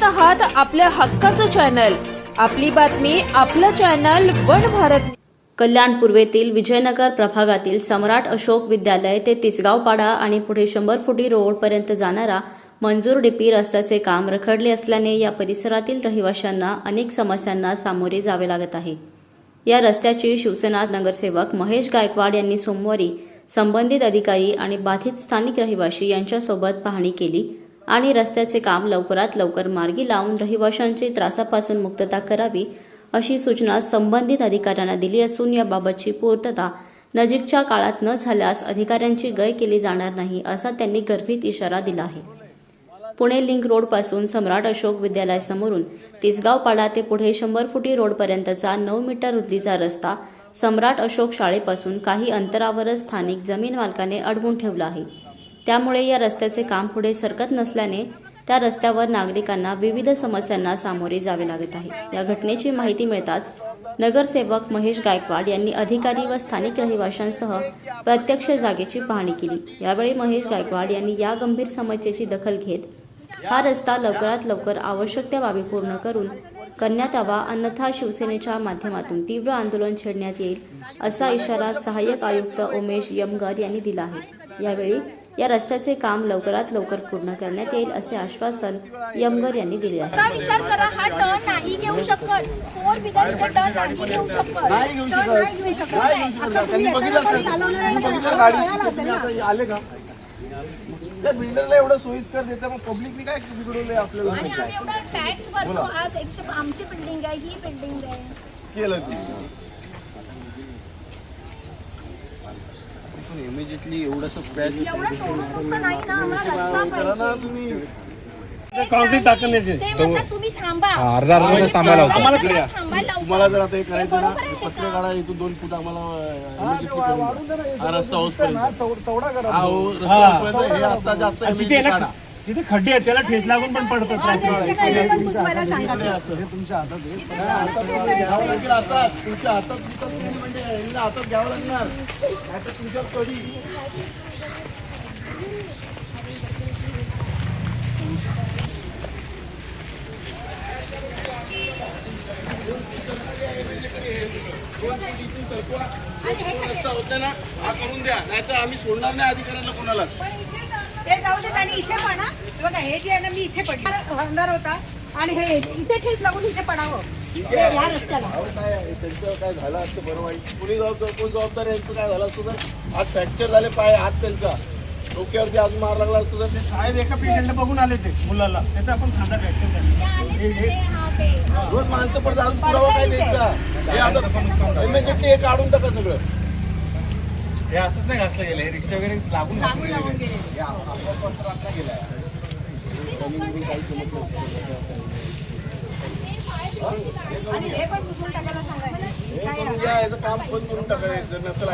पाहत आहात आपल्या हक्काचं चॅनल आपली बातमी आपलं चॅनल वन भारत. कल्याण पूर्वेतील विजयनगर प्रभागातील सम्राट अशोक विद्यालय ते तिसगाव पाडा आणि पुढे शंभर फुटी रोडपर्यंत जाणारा मंजूर डीपी रस्त्याचे काम रखडले असल्याने या परिसरातील रहिवाशांना अनेक समस्यांना सामोरे जावे लागत आहे. या रस्त्याची शिवसेना नगरसेवक महेश गायकवाड यांनी सोमवारी संबंधित अधिकारी आणि बाधित स्थानिक रहिवाशी यांच्यासोबत पाहणी केली. आणि रस्त्याचे काम लवकरात लवकर मार्गी लावून रहिवाशांची त्रासापासून मुक्तता करावी अशी सूचना संबंधित अधिकाऱ्यांना दिली असून याबाबतची पूर्तता नजीकच्या काळात न झाल्यास अधिकाऱ्यांची गय केली जाणार नाही असा त्यांनी गर्भित इशारा दिला आहे. पुणे लिंक रोडपासून सम्राट अशोक विद्यालयासमोरून तिसगाव पाडा ते पुढे शंभर फुटी रोडपर्यंतचा नऊ मीटर रुंदीचा रस्ता सम्राट अशोक शाळेपासून काही अंतरावरच स्थानिक जमीन मालकाने अडवून ठेवला आहे. त्यामुळे या रस्त्याचे काम पुढे सरकत नसल्याने त्या रस्त्यावर नागरिकांना विविध समस्यांना सामोरे जावे लागत आहे. या घटनेची माहिती मिळताच नगरसेवक महेश गायकवाड यांनी अधिकारी व स्थानिक रहिवाशांसह प्रत्यक्ष जागेची पाहणी केली. यावेळी महेश गायकवाड यांनी या गंभीर समस्येची दखल घेत हा रस्ता लवकरात लवकर आवश्यक त्या बाबी पूर्ण करून करण्यात यावा. अन्यथा शिवसेनेच्या माध्यमातून तीव्र आंदोलन छेडण्यात येईल असा इशारा सहाय्यक आयुक्त उमेश यमगर यांनी दिला आहे. यावेळी या रस्त्याचे काम लवकरात लवकर पूर्ण करण्यात येईल असे आश्वासन यमगर यांनी दिले आहे आता विचार करा हा टर्न नाही घेऊ शकत फोर बिगर टर्न नाही घेऊ शकत नाही घेऊ Turn शकत. नाही घेऊ शकत नाही घेऊ आता शकत. तुम्ही त्यांनी बघितलं येताना असेल. चालवलं नाही त्यांनी का? बघितलं गाडी कळालं असेल ना? तुम्ही आले का त्या बिल्डरला एवढं सोयीस्कर देतं मग पब्लिकनी काय बिघडवलंय आपल्याला आणि आम्ही एवढा टॅक्स भरतो आज एकशे आमची बिल्डिंग आहे ही बिल्डिंग आहे केलं ती पण इमिजिएटली एवढंसं पॅच एवढं तोडून तसं नाही ना आम्हाला रस्ता करा ना पाहिजे. तुम्ही. कॉन्क्रीट टाकण्याचे ते म्हणतात तुम्ही थांबा. अर्धा अर्धा तास थांबायला होता. आम्हाला अर्धा कळलं. तास थांबायला लावतो. तुम्हाला जर आता हे करायचं ना? पत्र काढा इथून दोन फूट आम्हाला करून? द्या. हा रस्ता होसपर्यंत चौडा करा. हा हो, रस्ता होसपर्यंत हे आता जास्त काढा. तिथे खड्डे आहेत त्याला ठेच लागून पण पडतात आणि रात्री. ते काय पण बुजवायला सांगा ते. घ्यावं लागेल हातात तुमच्या हातात म्हणजे यांना हातात घ्यावं लागणार. कडी. होता ना हा करून द्या. नाहीतर आम्ही सोडणार नाही अधिकाऱ्यांना कोणाला ते जाऊ देत आणि इथे पण हा. जे आहे ना मी इथे पडली. अंधार होता आणि हे इथे ठेच लागून इथे पडावं. ह्या रस्त्याला. अहो, काय आहे, त्यांचं काय झालं असतं बरं वाईट कुणी जबाबदार कोण जबाबदार यांचं काय झालं असतं तर? फ्रॅक्चर झाले पाय हात त्यांचा. डोक्यावरती आज मार लागला असतो तर? ते साहेब एका पेशंटला बघून आले ते मुलाला. त्याचा आपण खांदा हा, हा. रोज माणसं पडतात अजून पुरावा काय द्यायचा? हे आता इमिजिएटली हे काढून टाका सगळं. हे असंच नाही घासलं गेलं हे रिक्षा वगैरे लागून गेले गेलं हे द्या, याचं काम बंद करून टाकायचं नसेल